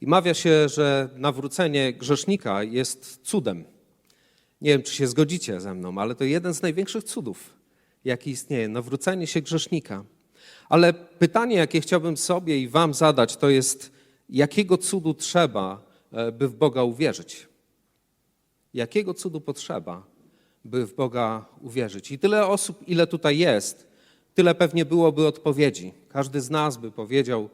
I mawia się, że nawrócenie grzesznika jest cudem. Nie wiem, czy się zgodzicie ze mną, ale to jeden z największych cudów, jaki istnieje nawrócenie się grzesznika. Ale pytanie, jakie chciałbym sobie i Wam zadać, to jest, jakiego cudu trzeba, e, by w Boga uwierzyć? Jakiego cudu potrzeba, by w Boga uwierzyć? I tyle osób, ile tutaj jest, tyle pewnie byłoby odpowiedzi. Każdy z nas by powiedział,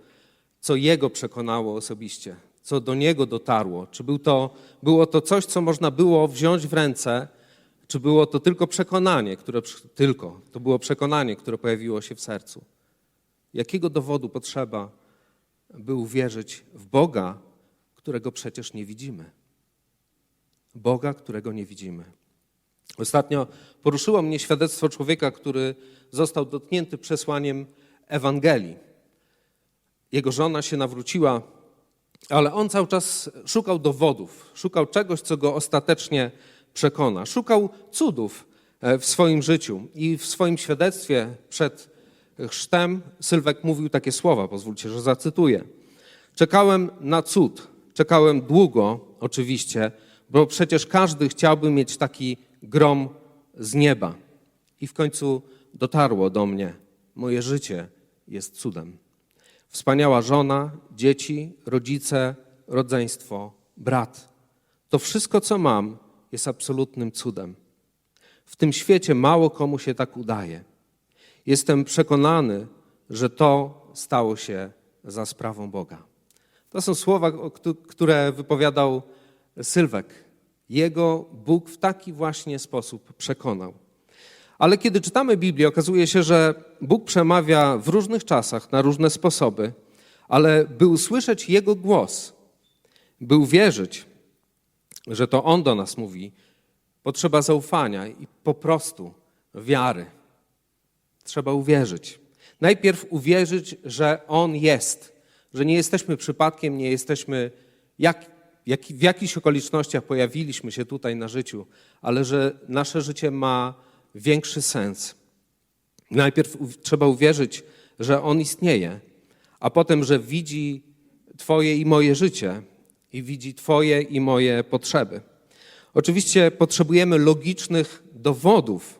co jego przekonało osobiście, co do niego dotarło. Czy był to, było to coś, co można było wziąć w ręce, czy było to tylko przekonanie, które tylko to było przekonanie, które pojawiło się w sercu. Jakiego dowodu potrzeba, by uwierzyć w Boga, którego przecież nie widzimy? Boga, którego nie widzimy. Ostatnio poruszyło mnie świadectwo człowieka, który został dotknięty przesłaniem Ewangelii. Jego żona się nawróciła, ale on cały czas szukał dowodów, szukał czegoś, co go ostatecznie przekona. Szukał cudów e, w swoim życiu i w swoim świadectwie przed chrztem Sylwek mówił takie słowa, pozwólcie, że zacytuję. Czekałem na cud, czekałem długo oczywiście, bo przecież każdy chciałby mieć taki grom z nieba. I w końcu dotarło do mnie, moje życie jest cudem. Wspaniała żona, dzieci, rodzice, rodzeństwo, brat. To wszystko, co mam, jest absolutnym cudem. W tym świecie mało komu się tak udaje. Jestem przekonany, że to stało się za sprawą Boga. To są słowa, które wypowiadał Sylwek. Jego Bóg w taki właśnie sposób przekonał. Ale kiedy czytamy Biblię, okazuje się, że Bóg przemawia w różnych czasach, na różne sposoby, ale by usłyszeć Jego głos, by uwierzyć, że to On do nas mówi, potrzeba zaufania i po prostu wiary. Trzeba uwierzyć. Najpierw uwierzyć, że On jest, że nie jesteśmy przypadkiem, nie jesteśmy jak, jak, w jakichś okolicznościach pojawiliśmy się tutaj na życiu, ale że nasze życie ma większy sens. Najpierw trzeba uwierzyć, że On istnieje, a potem, że widzi Twoje i moje życie i widzi Twoje i moje potrzeby. Oczywiście potrzebujemy logicznych dowodów,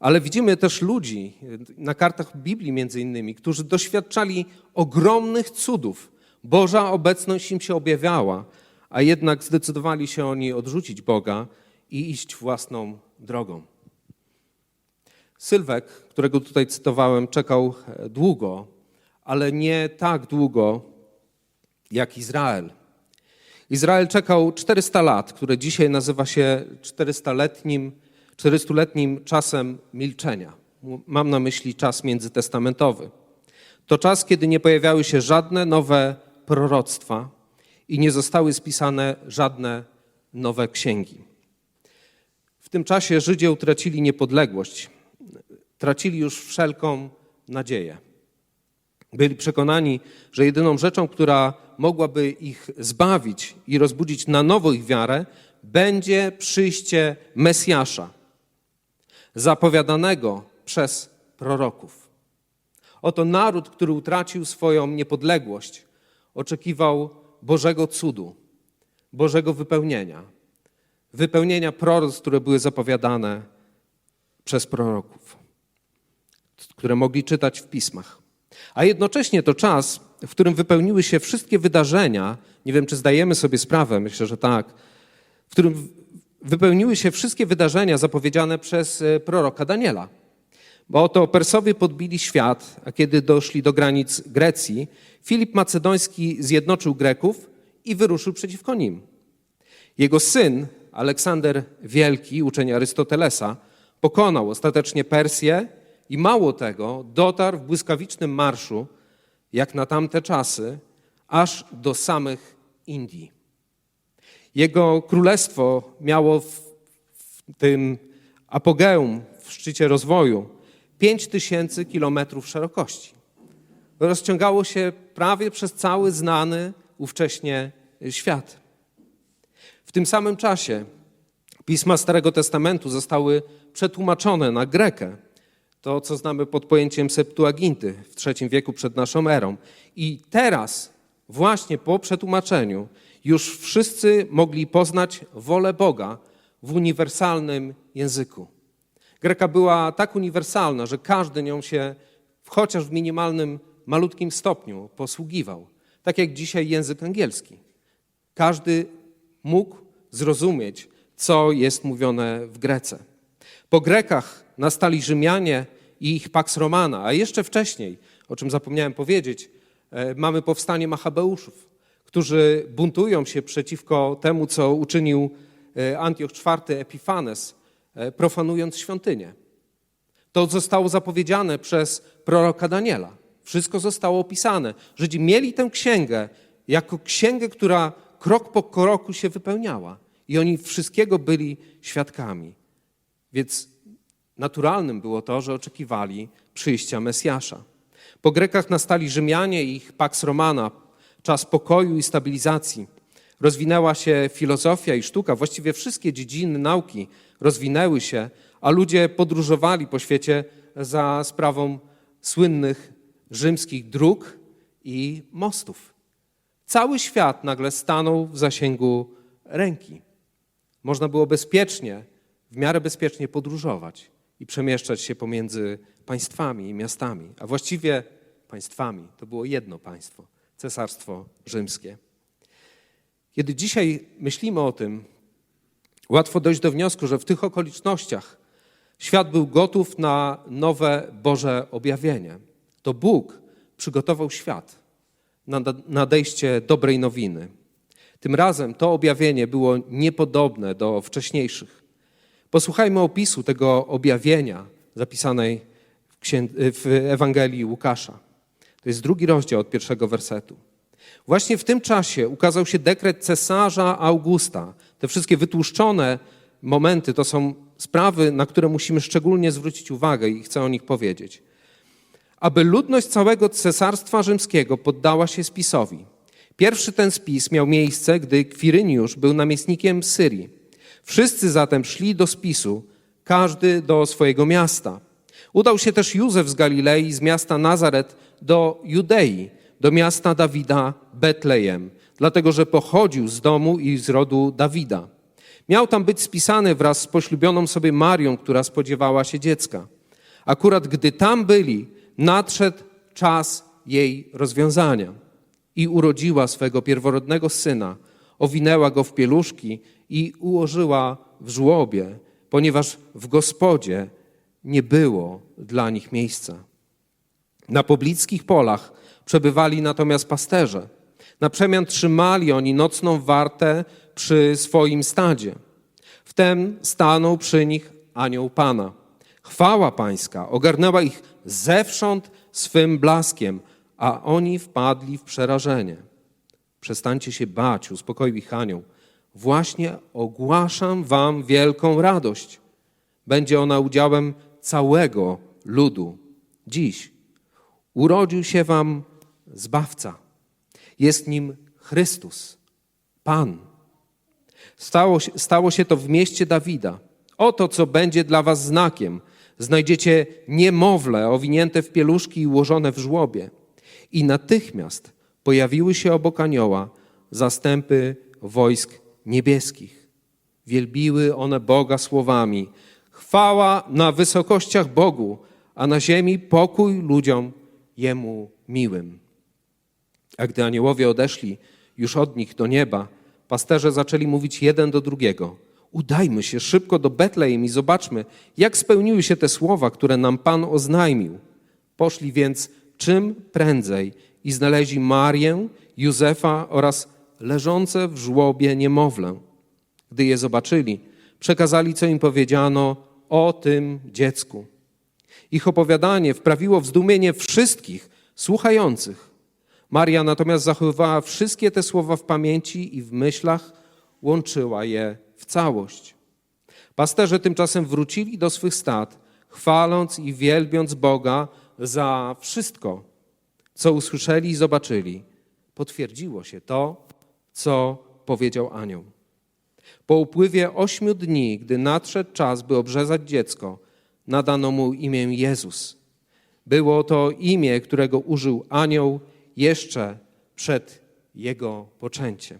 ale widzimy też ludzi na kartach Biblii między innymi, którzy doświadczali ogromnych cudów. Boża obecność im się objawiała, a jednak zdecydowali się oni odrzucić Boga i iść własną drogą. Sylwek, którego tutaj cytowałem, czekał długo, ale nie tak długo jak Izrael. Izrael czekał 400 lat, które dzisiaj nazywa się 400-letnim 400-letnim czasem milczenia. Mam na myśli czas międzytestamentowy. To czas, kiedy nie pojawiały się żadne nowe proroctwa i nie zostały spisane żadne nowe księgi. W tym czasie Żydzie utracili niepodległość, tracili już wszelką nadzieję. Byli przekonani, że jedyną rzeczą, która mogłaby ich zbawić i rozbudzić na nowo ich wiarę, będzie przyjście Mesjasza, zapowiadanego przez proroków. Oto naród, który utracił swoją niepodległość, oczekiwał Bożego cudu, Bożego wypełnienia, wypełnienia proroc, które były zapowiadane przez proroków, które mogli czytać w pismach. A jednocześnie to czas, w którym wypełniły się wszystkie wydarzenia, nie wiem czy zdajemy sobie sprawę, myślę, że tak, w którym wypełniły się wszystkie wydarzenia zapowiedziane przez e, proroka Daniela. Bo oto Persowie podbili świat, a kiedy doszli do granic Grecji, Filip Macedoński zjednoczył Greków i wyruszył przeciwko nim. Jego syn, Aleksander Wielki, uczeń Arystotelesa, pokonał ostatecznie Persję i mało tego, dotarł w błyskawicznym marszu, jak na tamte czasy, aż do samych Indii. Jego królestwo miało w, w tym apogeum, w szczycie rozwoju, 5 tysięcy kilometrów szerokości. Rozciągało się prawie przez cały znany ówcześnie świat. W tym samym czasie pisma Starego Testamentu zostały przetłumaczone na grekę. To, co znamy pod pojęciem Septuaginty w III wieku przed naszą erą. I teraz właśnie po przetłumaczeniu już wszyscy mogli poznać wolę Boga w uniwersalnym języku. Greka była tak uniwersalna, że każdy nią się chociaż w minimalnym, malutkim stopniu posługiwał. Tak jak dzisiaj język angielski. Każdy mógł zrozumieć, co jest mówione w Grece. Po Grekach nastali Rzymianie i ich Pax Romana, a jeszcze wcześniej, o czym zapomniałem powiedzieć, e, mamy powstanie Machabeuszów, którzy buntują się przeciwko temu, co uczynił e, Antioch IV Epifanes, e, profanując świątynię. To zostało zapowiedziane przez proroka Daniela. Wszystko zostało opisane. Żydzi mieli tę księgę jako księgę, która krok po kroku się wypełniała. I oni wszystkiego byli świadkami. Więc naturalnym było to, że oczekiwali przyjścia Mesjasza. Po Grekach nastali Rzymianie i ich Pax Romana, czas pokoju i stabilizacji. Rozwinęła się filozofia i sztuka, właściwie wszystkie dziedziny nauki rozwinęły się, a ludzie podróżowali po świecie za sprawą słynnych rzymskich dróg i mostów. Cały świat nagle stanął w zasięgu ręki. Można było bezpiecznie, w miarę bezpiecznie podróżować i przemieszczać się pomiędzy państwami i miastami, a właściwie państwami. To było jedno państwo Cesarstwo Rzymskie. Kiedy dzisiaj myślimy o tym, łatwo dojść do wniosku, że w tych okolicznościach świat był gotów na nowe Boże objawienie. To Bóg przygotował świat na nadejście dobrej nowiny. Tym razem to objawienie było niepodobne do wcześniejszych. Posłuchajmy opisu tego objawienia zapisanej w, w Ewangelii Łukasza. To jest drugi rozdział od pierwszego wersetu. Właśnie w tym czasie ukazał się dekret cesarza Augusta. Te wszystkie wytłuszczone momenty to są sprawy, na które musimy szczególnie zwrócić uwagę i chcę o nich powiedzieć. Aby ludność całego cesarstwa rzymskiego poddała się spisowi. Pierwszy ten spis miał miejsce, gdy Kwiryniusz był namiestnikiem Syrii. Wszyscy zatem szli do spisu, każdy do swojego miasta. Udał się też Józef z Galilei, z miasta Nazaret do Judei, do miasta Dawida Betlejem, dlatego że pochodził z domu i z rodu Dawida. Miał tam być spisany wraz z poślubioną sobie Marią, która spodziewała się dziecka. Akurat gdy tam byli, nadszedł czas jej rozwiązania i urodziła swego pierworodnego syna, owinęła go w pieluszki i ułożyła w żłobie, ponieważ w gospodzie nie było dla nich miejsca. Na poblickich polach przebywali natomiast pasterze. Na przemian trzymali oni nocną wartę przy swoim stadzie. Wtem stanął przy nich anioł Pana. Chwała Pańska ogarnęła ich zewsząd swym blaskiem, a oni wpadli w przerażenie. Przestańcie się bać, uspokoił ich anioł. Właśnie ogłaszam wam wielką radość. Będzie ona udziałem całego ludu. Dziś urodził się wam Zbawca. Jest nim Chrystus, Pan. Stało stało się to w mieście Dawida. Oto, co będzie dla was znakiem. Znajdziecie niemowlę owinięte w pieluszki i ułożone w żłobie. I natychmiast pojawiły się obok anioła zastępy wojsk niebieskich. Wielbiły one Boga słowami: Chwała na wysokościach Bogu, a na ziemi pokój ludziom Jemu miłym. A gdy aniołowie odeszli już od nich do nieba, pasterze zaczęli mówić jeden do drugiego: Udajmy się szybko do Betlejem i zobaczmy, jak spełniły się te słowa, które nam Pan oznajmił. Poszli więc czym prędzej i znaleźli Marię, Józefa oraz leżące w żłobie niemowlę. Gdy je zobaczyli, przekazali, co im powiedziano o tym dziecku. Ich opowiadanie wprawiło w zdumienie wszystkich słuchających. Maria natomiast zachowywała wszystkie te słowa w pamięci i w myślach łączyła je w całość. Pasterze tymczasem wrócili do swych stad, chwaląc i wielbiąc Boga za wszystko, co usłyszeli i zobaczyli. Potwierdziło się to, co powiedział anioł. Po upływie ośmiu dni, gdy nadszedł czas, by obrzezać dziecko, nadano mu imię Jezus. Było to imię, którego użył anioł jeszcze przed jego poczęcie.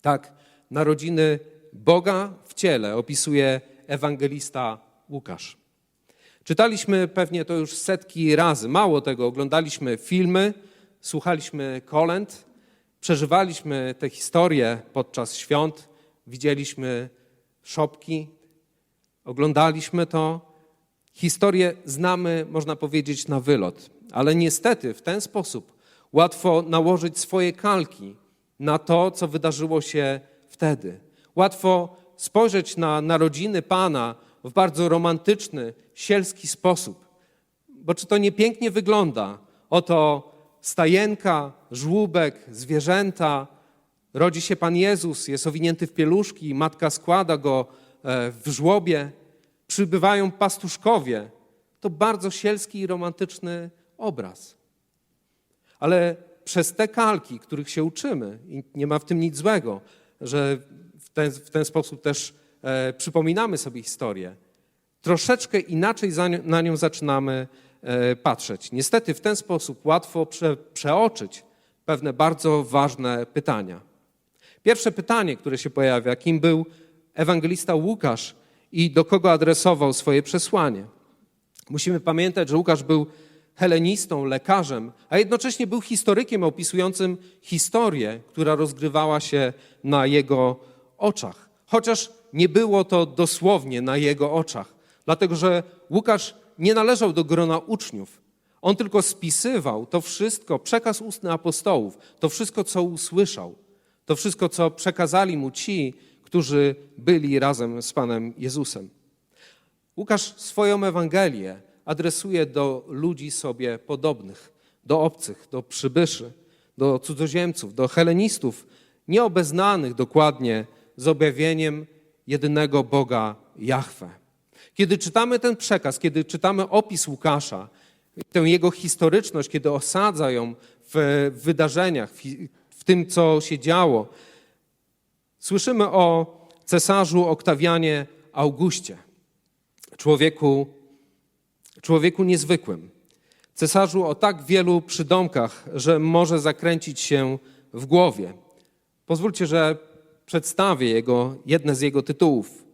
Tak, narodziny Boga w ciele opisuje ewangelista Łukasz. Czytaliśmy pewnie to już setki razy. Mało tego, oglądaliśmy filmy, słuchaliśmy kolęd, przeżywaliśmy te historie podczas świąt, widzieliśmy szopki, oglądaliśmy to. Historię znamy, można powiedzieć, na wylot, ale niestety w ten sposób łatwo nałożyć swoje kalki na to, co wydarzyło się wtedy. Łatwo spojrzeć na narodziny Pana w bardzo romantyczny, sielski sposób. Bo czy to nie pięknie wygląda? Oto stajenka, żłóbek, zwierzęta, rodzi się Pan Jezus, jest owinięty w pieluszki, matka składa go e, w żłobie, przybywają pastuszkowie. To bardzo sielski i romantyczny obraz. Ale przez te kalki, których się uczymy, i nie ma w tym nic złego, że w ten, w ten sposób też e, przypominamy sobie historię, troszeczkę inaczej za, na nią zaczynamy e, patrzeć. Niestety w ten sposób łatwo prze, przeoczyć pewne bardzo ważne pytania. Pierwsze pytanie, które się pojawia, kim był ewangelista Łukasz i do kogo adresował swoje przesłanie. Musimy pamiętać, że Łukasz był helenistą, lekarzem, a jednocześnie był historykiem opisującym historię, która rozgrywała się na jego oczach. Chociaż nie było to dosłownie na jego oczach, dlatego że Łukasz nie należał do grona uczniów. On tylko spisywał to wszystko, przekaz ustny apostołów, to wszystko, co usłyszał, to wszystko, co przekazali mu ci, którzy byli razem z Panem Jezusem. Łukasz swoją Ewangelię adresuje do ludzi sobie podobnych, do obcych, do przybyszy, do cudzoziemców, do helenistów, nieobeznanych dokładnie z objawieniem jedynego Boga Jahwe. Kiedy czytamy ten przekaz, kiedy czytamy opis Łukasza, tę jego historyczność, kiedy osadza ją w wydarzeniach, w, tym, co się działo, słyszymy o cesarzu Oktawianie Augustie człowieku, człowieku niezwykłym. Cesarzu o tak wielu przydomkach, że może zakręcić się w głowie. Pozwólcie, że przedstawię jego, jedne z jego tytułów.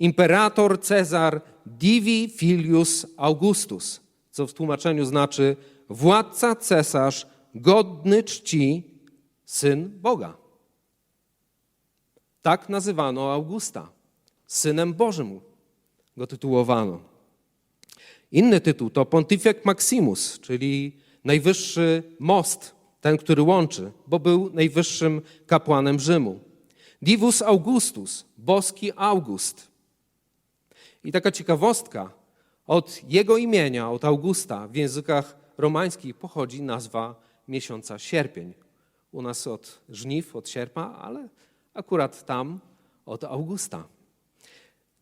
Imperator Cezar Divi Filius Augustus, co w tłumaczeniu znaczy władca cesarz godny czci, syn Boga. Tak nazywano Augusta, synem Bożym go tytułowano. Inny tytuł to Pontifex Maximus, czyli najwyższy most, ten, który łączy, bo był najwyższym kapłanem Rzymu. Divus Augustus, boski August. I taka ciekawostka, od jego imienia, od Augusta w językach romańskich pochodzi nazwa miesiąca sierpień. U nas od żniw, od sierpnia, ale akurat tam od Augusta.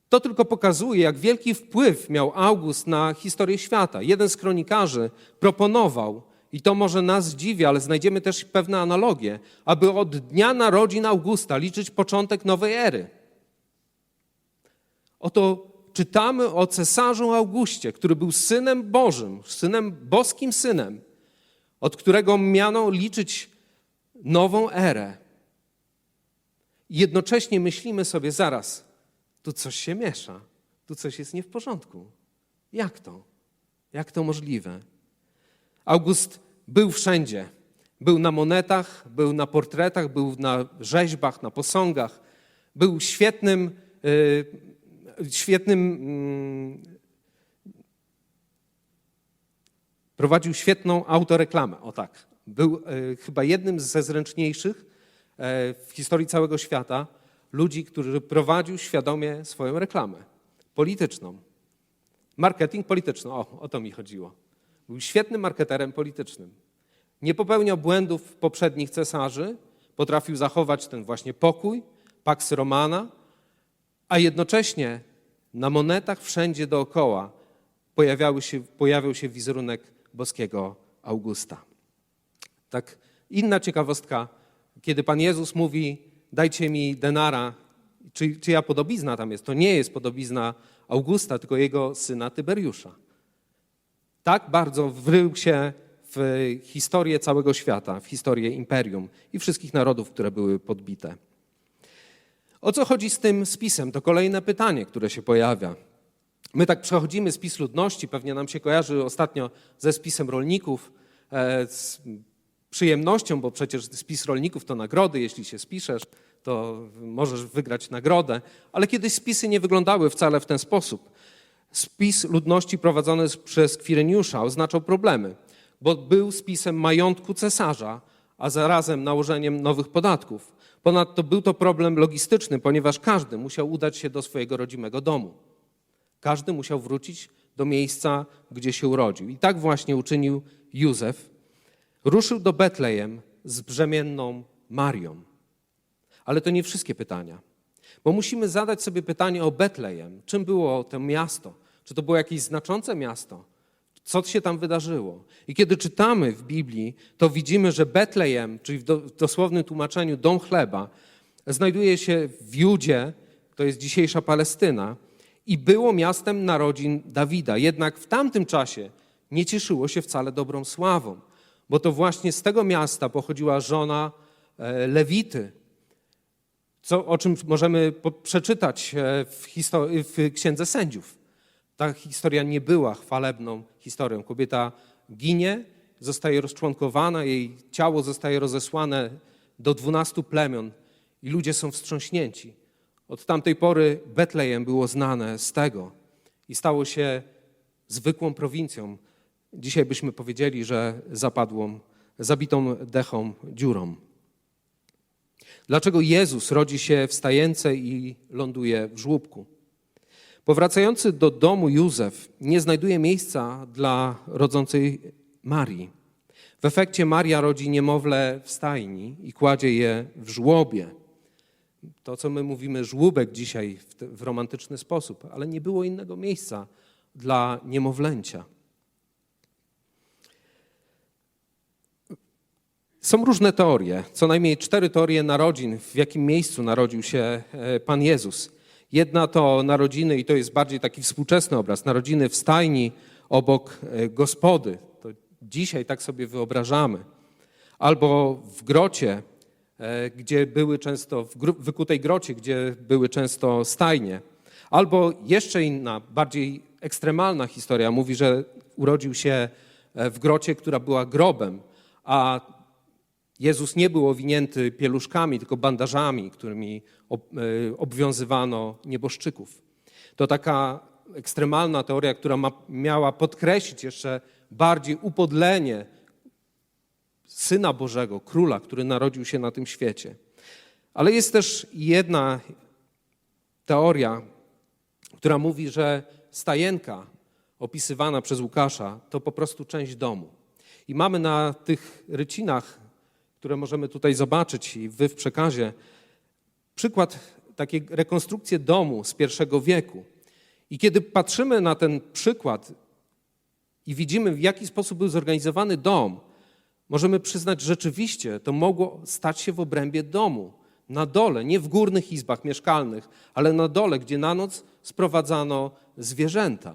To tylko pokazuje, jak wielki wpływ miał August na historię świata. Jeden z kronikarzy proponował, i to może nas dziwi, ale znajdziemy też pewne analogie, aby od dnia narodzin Augusta liczyć początek nowej ery. Oto czytamy o cesarzu Augustie, który był synem Bożym, synem boskim synem, od którego miano liczyć nową erę. Jednocześnie myślimy sobie zaraz, tu coś się miesza, tu coś jest nie w porządku. Jak to? Jak to możliwe? August był wszędzie. Był na monetach, był na portretach, był na rzeźbach, na posągach. Był świetnym, yy, świetnym, yy, prowadził świetną autoreklamę, o tak. Był yy, chyba jednym ze zręczniejszych yy, w historii całego świata ludzi, który prowadził świadomie swoją reklamę polityczną. Marketing polityczny, o, o to mi chodziło. Był świetnym marketerem politycznym. Nie popełniał błędów poprzednich cesarzy, potrafił zachować ten właśnie pokój, pax romana, a jednocześnie na monetach wszędzie dookoła się, pojawiał się wizerunek boskiego Augusta. Tak, inna ciekawostka, kiedy Pan Jezus mówi, dajcie mi denara, czy, czyja podobizna tam jest? To nie jest podobizna Augusta, tylko jego syna Tyberiusza. Tak bardzo wrył się w historię całego świata, w historię imperium i wszystkich narodów, które były podbite. O co chodzi z tym spisem? To kolejne pytanie, które się pojawia. My tak przechodzimy spis ludności, pewnie nam się kojarzy ostatnio ze spisem rolników, e, z przyjemnością, bo przecież spis rolników to nagrody, jeśli się spiszesz, to możesz wygrać nagrodę, ale kiedyś spisy nie wyglądały wcale w ten sposób. Spis ludności prowadzony przez Kwireniusza oznaczał problemy, bo był spisem majątku cesarza, a zarazem nałożeniem nowych podatków. Ponadto był to problem logistyczny, ponieważ każdy musiał udać się do swojego rodzimego domu. Każdy musiał wrócić do miejsca, gdzie się urodził. I tak właśnie uczynił Józef. Ruszył do Betlejem z brzemienną Marią. Ale to nie wszystkie pytania. Bo musimy zadać sobie pytanie o Betlejem. Czym było to miasto? Czy to było jakieś znaczące miasto? Co się tam wydarzyło? I kiedy czytamy w Biblii, to widzimy, że Betlejem, czyli w, do, w dosłownym tłumaczeniu dom chleba, znajduje się w Judzie, to jest dzisiejsza Palestyna, i było miastem narodzin Dawida. Jednak w tamtym czasie nie cieszyło się wcale dobrą sławą, bo to właśnie z tego miasta pochodziła żona e, Lewity, co, o czym możemy przeczytać e, w, w Księdze Sędziów. Ta historia nie była chwalebną historią. Kobieta ginie, zostaje rozczłonkowana, jej ciało zostaje rozesłane do dwunastu plemion i ludzie są wstrząśnięci. Od tamtej pory Betlejem było znane z tego i stało się zwykłą prowincją. Dzisiaj byśmy powiedzieli, że zapadłą, zabitą dechą dziurą. Dlaczego Jezus rodzi się w stajence i ląduje w żłóbku? Powracający do domu Józef nie znajduje miejsca dla rodzącej Marii. W efekcie Maria rodzi niemowlę w stajni i kładzie je w żłobie. To, co my mówimy żłóbek dzisiaj w, w romantyczny sposób, ale nie było innego miejsca dla niemowlęcia. Są różne teorie, co najmniej cztery teorie narodzin, w jakim miejscu narodził się e, Pan Jezus. Jedna to narodziny, i to jest bardziej taki współczesny obraz, narodziny w stajni obok e, gospody. To dzisiaj tak sobie wyobrażamy. Albo w grocie, e, gdzie były często, w wykutej grocie, gdzie były często stajnie. Albo jeszcze inna, bardziej ekstremalna historia mówi, że urodził się e, w grocie, która była grobem, a Jezus nie był owinięty pieluszkami, tylko bandażami, którymi e, obwiązywano nieboszczyków. To taka ekstremalna teoria, która ma, miała podkreślić jeszcze bardziej upodlenie Syna Bożego, Króla, który narodził się na tym świecie. Ale jest też jedna teoria, która mówi, że stajenka opisywana przez Łukasza to po prostu część domu. I mamy na tych rycinach, które możemy tutaj zobaczyć i wy w przekazie, przykład takiej rekonstrukcji domu z pierwszego wieku. I kiedy patrzymy na ten przykład i widzimy, w jaki sposób był zorganizowany dom, możemy przyznać, że rzeczywiście to mogło stać się w obrębie domu. Na dole, nie w górnych izbach mieszkalnych, ale na dole, gdzie na noc sprowadzano zwierzęta.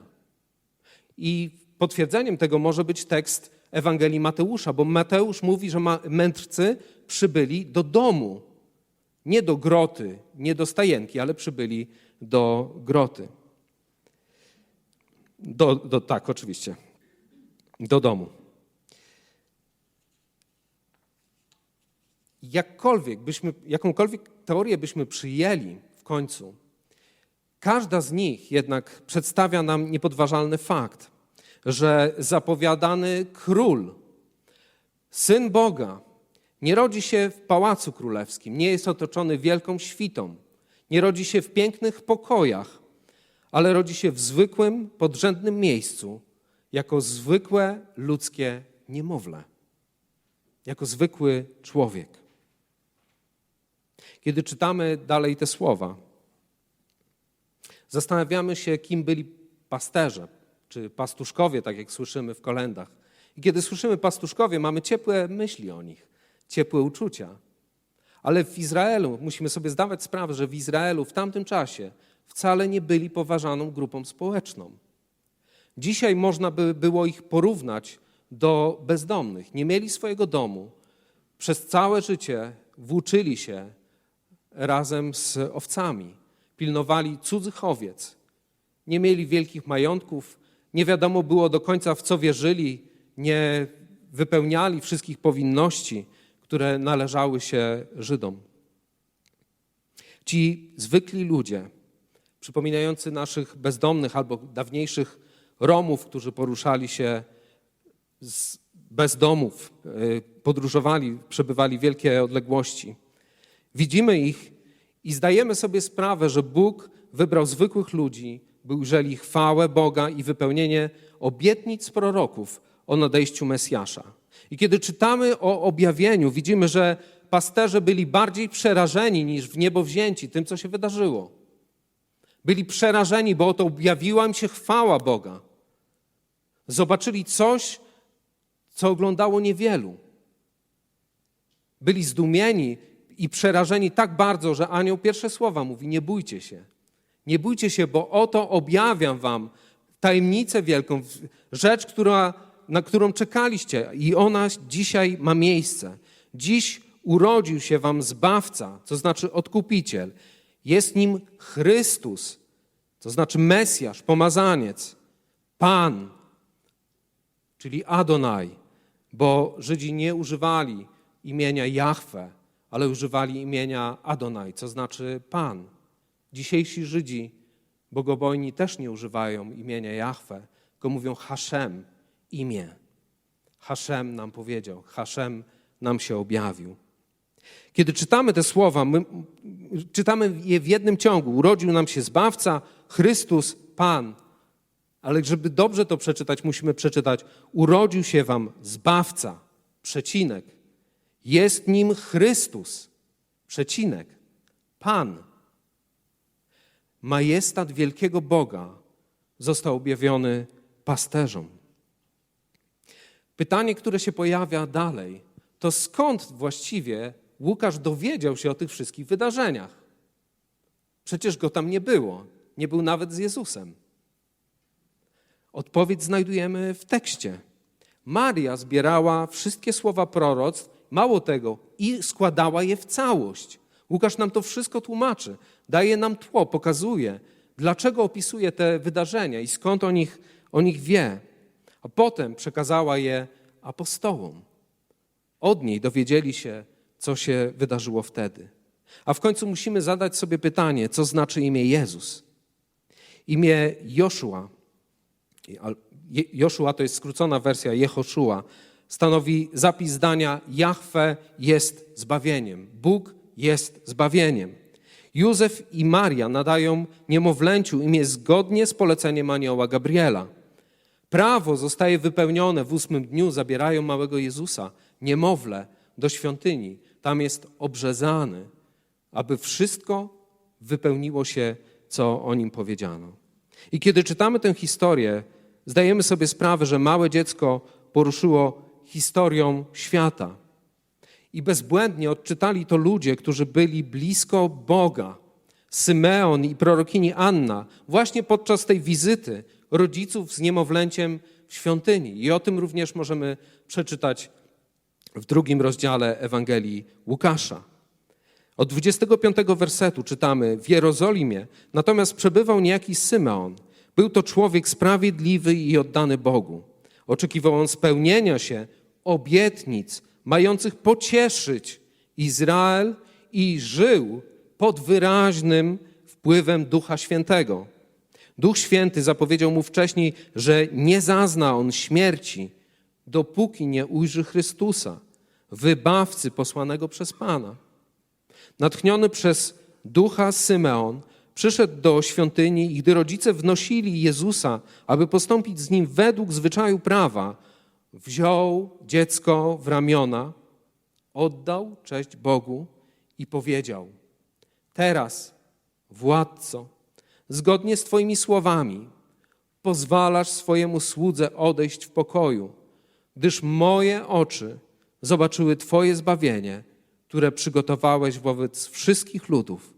I potwierdzeniem tego może być tekst Ewangelii Mateusza, bo Mateusz mówi, że mędrcy przybyli do domu. Nie do groty, nie do stajenki, ale przybyli do groty. Do, do, tak, oczywiście. Do domu. Jakkolwiek byśmy, jakąkolwiek teorię byśmy przyjęli w końcu, każda z nich jednak przedstawia nam niepodważalny fakt, że zapowiadany król, syn Boga, nie rodzi się w pałacu królewskim, nie jest otoczony wielką świtą, nie rodzi się w pięknych pokojach, ale rodzi się w zwykłym, podrzędnym miejscu, jako zwykłe ludzkie niemowlę, jako zwykły człowiek. Kiedy czytamy dalej te słowa, zastanawiamy się, kim byli pasterze, czy pastuszkowie, tak jak słyszymy w kolendach. I kiedy słyszymy pastuszkowie, mamy ciepłe myśli o nich, ciepłe uczucia. Ale w Izraelu, musimy sobie zdawać sprawę, że w Izraelu w tamtym czasie wcale nie byli poważaną grupą społeczną. Dzisiaj można by było ich porównać do bezdomnych. Nie mieli swojego domu. Przez całe życie włóczyli się razem z owcami. Pilnowali cudzych owiec. Nie mieli wielkich majątków. Nie wiadomo było do końca, w co wierzyli. Nie wypełniali wszystkich powinności, które należały się Żydom. Ci zwykli ludzie, przypominający naszych bezdomnych albo dawniejszych Romów, którzy poruszali się z, bez domów, y, podróżowali, przebywali wielkie odległości. Widzimy ich i zdajemy sobie sprawę, że Bóg wybrał zwykłych ludzi, by ujrzeli chwałę Boga i wypełnienie obietnic proroków o nadejściu Mesjasza. I kiedy czytamy o objawieniu, widzimy, że pasterze byli bardziej przerażeni niż w niebo wzięci tym, co się wydarzyło. Byli przerażeni, bo oto objawiła im się chwała Boga. Zobaczyli coś, co oglądało niewielu. Byli zdumieni i przerażeni tak bardzo, że anioł pierwsze słowa mówi: Nie bójcie się. Nie bójcie się, bo oto objawiam wam tajemnicę wielką, rzecz, która, na którą czekaliście, i ona dzisiaj ma miejsce. Dziś urodził się wam zbawca, to znaczy odkupiciel. Jest nim Chrystus, to znaczy Mesjasz, pomazaniec, Pan, czyli Adonai, bo Żydzi nie używali imienia Jahwe, ale używali imienia Adonai, co znaczy Pan. Dzisiejsi Żydzi bogobojni też nie używają imienia Jahwe, tylko mówią Haszem, imię. Haszem nam powiedział, Haszem nam się objawił. Kiedy czytamy te słowa, my czytamy je w jednym ciągu. Urodził nam się Zbawca, Chrystus, Pan. Ale żeby dobrze to przeczytać, musimy przeczytać: Urodził się wam Zbawca, przecinek. Jest nim Chrystus, przecinek. Pan. Majestat wielkiego Boga został objawiony pasterzom. Pytanie, które się pojawia dalej, to skąd właściwie Łukasz dowiedział się o tych wszystkich wydarzeniach? Przecież go tam nie było, nie był nawet z Jezusem. Odpowiedź znajdujemy w tekście. Maria zbierała wszystkie słowa proroctw, mało tego, i składała je w całość. Łukasz nam to wszystko tłumaczy, daje nam tło, pokazuje, dlaczego opisuje te wydarzenia i skąd o nich, o nich wie. A potem przekazała je apostołom. Od niej dowiedzieli się, co się wydarzyło wtedy. A w końcu musimy zadać sobie pytanie, co znaczy imię Jezus. Imię Joszua, Joszua to jest skrócona wersja Jehoszua, stanowi zapis zdania Jahwe jest zbawieniem. Bóg jest zbawieniem. Józef i Maria nadają niemowlęciu imię zgodnie z poleceniem anioła Gabriela. Prawo zostaje wypełnione w ósmym dniu, zabierają małego Jezusa, niemowlę, do świątyni. Tam jest obrzezany, aby wszystko wypełniło się, co o nim powiedziano. I kiedy czytamy tę historię, zdajemy sobie sprawę, że małe dziecko poruszyło historią świata. I bezbłędnie odczytali to ludzie, którzy byli blisko Boga. Symeon i prorokini Anna, właśnie podczas tej wizyty rodziców z niemowlęciem w świątyni. I o tym również możemy przeczytać w drugim rozdziale Ewangelii Łukasza. Od 25 wersetu czytamy: W Jerozolimie natomiast przebywał niejaki Symeon. Był to człowiek sprawiedliwy i oddany Bogu. Oczekiwał on spełnienia się obietnic mających pocieszyć Izrael i żył pod wyraźnym wpływem Ducha Świętego. Duch Święty zapowiedział mu wcześniej, że nie zazna on śmierci, dopóki nie ujrzy Chrystusa, wybawcy posłanego przez Pana. Natchniony przez ducha Symeon przyszedł do świątyni i gdy rodzice wnosili Jezusa, aby postąpić z nim według zwyczaju prawa, wziął dziecko w ramiona, oddał cześć Bogu i powiedział: Teraz, władco, zgodnie z Twoimi słowami, pozwalasz swojemu słudze odejść w pokoju, gdyż moje oczy zobaczyły Twoje zbawienie, które przygotowałeś wobec wszystkich ludów,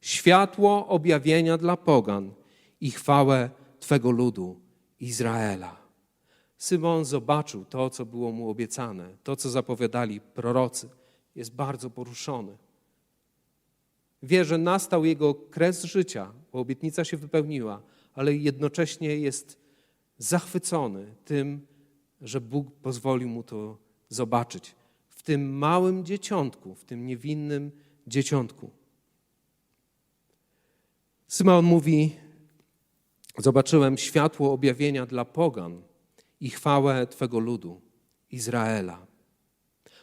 światło objawienia dla pogan i chwałę Twego ludu, Izraela. Symon zobaczył to, co było mu obiecane, to, co zapowiadali prorocy. Jest bardzo poruszony. Wie, że nastał jego kres życia, bo obietnica się wypełniła, ale jednocześnie jest zachwycony tym, że Bóg pozwolił mu to zobaczyć. W tym małym dzieciątku, w tym niewinnym dzieciątku. Symon mówi: Zobaczyłem światło objawienia dla pogan i chwałę Twego ludu, Izraela.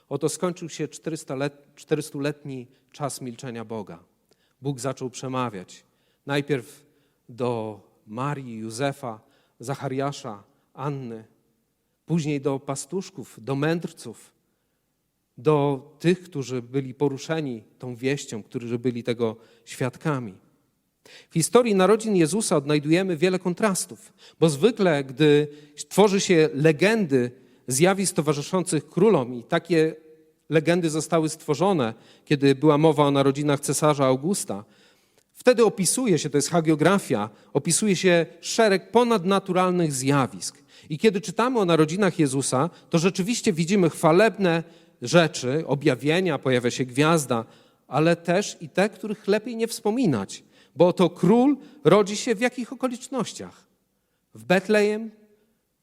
Oto skończył się 400-letni czas milczenia Boga. Bóg zaczął przemawiać. Najpierw do Marii, Józefa, Zachariasza, Anny, później do pastuszków, do mędrców, do tych, którzy byli poruszeni tą wieścią, którzy byli tego świadkami. W historii narodzin Jezusa odnajdujemy wiele kontrastów, bo zwykle, gdy tworzy się legendy zjawisk towarzyszących królom i takie legendy zostały stworzone, kiedy była mowa o narodzinach cesarza Augusta, wtedy opisuje się, to jest hagiografia, opisuje się szereg ponadnaturalnych zjawisk. I kiedy czytamy o narodzinach Jezusa, to rzeczywiście widzimy chwalebne rzeczy, objawienia, pojawia się gwiazda, ale też i te, których lepiej nie wspominać, bo to król rodzi się w jakich okolicznościach? W Betlejem,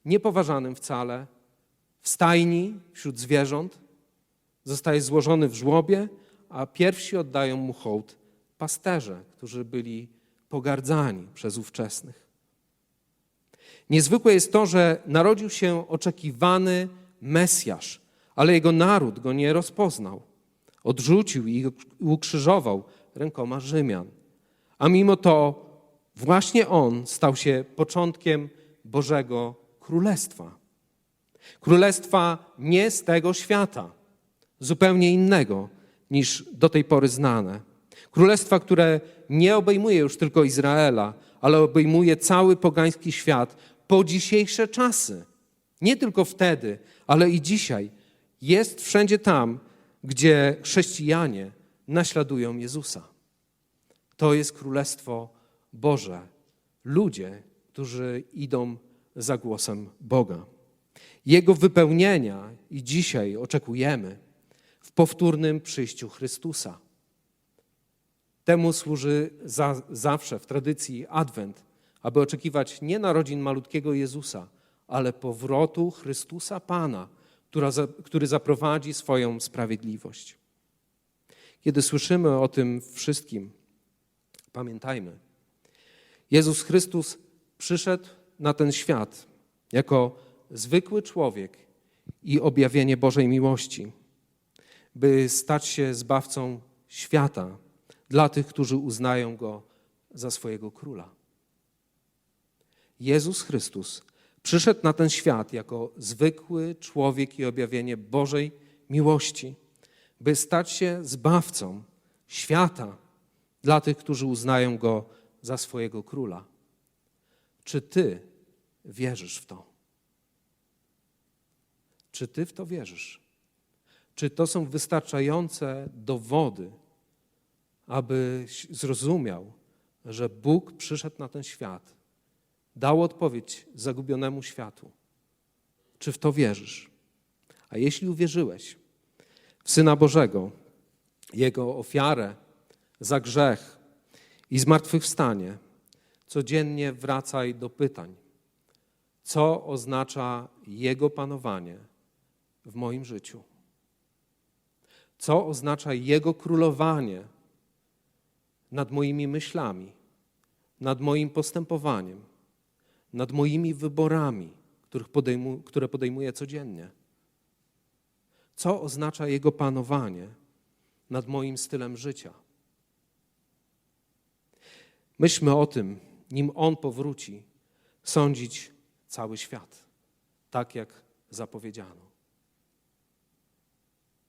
niepoważanym wcale, w stajni wśród zwierząt, zostaje złożony w żłobie, a pierwsi oddają mu hołd pasterze, którzy byli pogardzani przez ówczesnych. Niezwykłe jest to, że narodził się oczekiwany Mesjasz, ale jego naród go nie rozpoznał. Odrzucił i ukrzyżował rękoma Rzymian. A mimo to właśnie on stał się początkiem Bożego Królestwa. Królestwa nie z tego świata, zupełnie innego niż do tej pory znane. Królestwa, które nie obejmuje już tylko Izraela, ale obejmuje cały pogański świat po dzisiejsze czasy. Nie tylko wtedy, ale i dzisiaj. Jest wszędzie tam, gdzie chrześcijanie naśladują Jezusa. To jest Królestwo Boże. Ludzie, którzy idą za głosem Boga. Jego wypełnienia i dzisiaj oczekujemy w powtórnym przyjściu Chrystusa. Temu służy za, zawsze w tradycji Adwent, aby oczekiwać nie narodzin malutkiego Jezusa, ale powrotu Chrystusa Pana, która, który zaprowadzi swoją sprawiedliwość. Kiedy słyszymy o tym wszystkim, pamiętajmy, Jezus Chrystus przyszedł na ten świat jako zwykły człowiek i objawienie Bożej miłości, by stać się zbawcą świata dla tych, którzy uznają go za swojego króla. Jezus Chrystus przyszedł na ten świat jako zwykły człowiek i objawienie Bożej miłości, by stać się zbawcą świata dla tych, którzy uznają go za swojego króla. Czy ty wierzysz w to? Czy ty w to wierzysz? Czy to są wystarczające dowody, abyś zrozumiał, że Bóg przyszedł na ten świat, dał odpowiedź zagubionemu światu? Czy w to wierzysz? A jeśli uwierzyłeś w Syna Bożego, Jego ofiarę za grzech i zmartwychwstanie, codziennie wracaj do pytań. Co oznacza Jego panowanie w moim życiu? Co oznacza Jego królowanie nad moimi myślami, nad moim postępowaniem, nad moimi wyborami, podejmu, które podejmuję codziennie? Co oznacza Jego panowanie nad moim stylem życia? Myślmy o tym, nim On powróci, sądzić cały świat, tak jak zapowiedziano.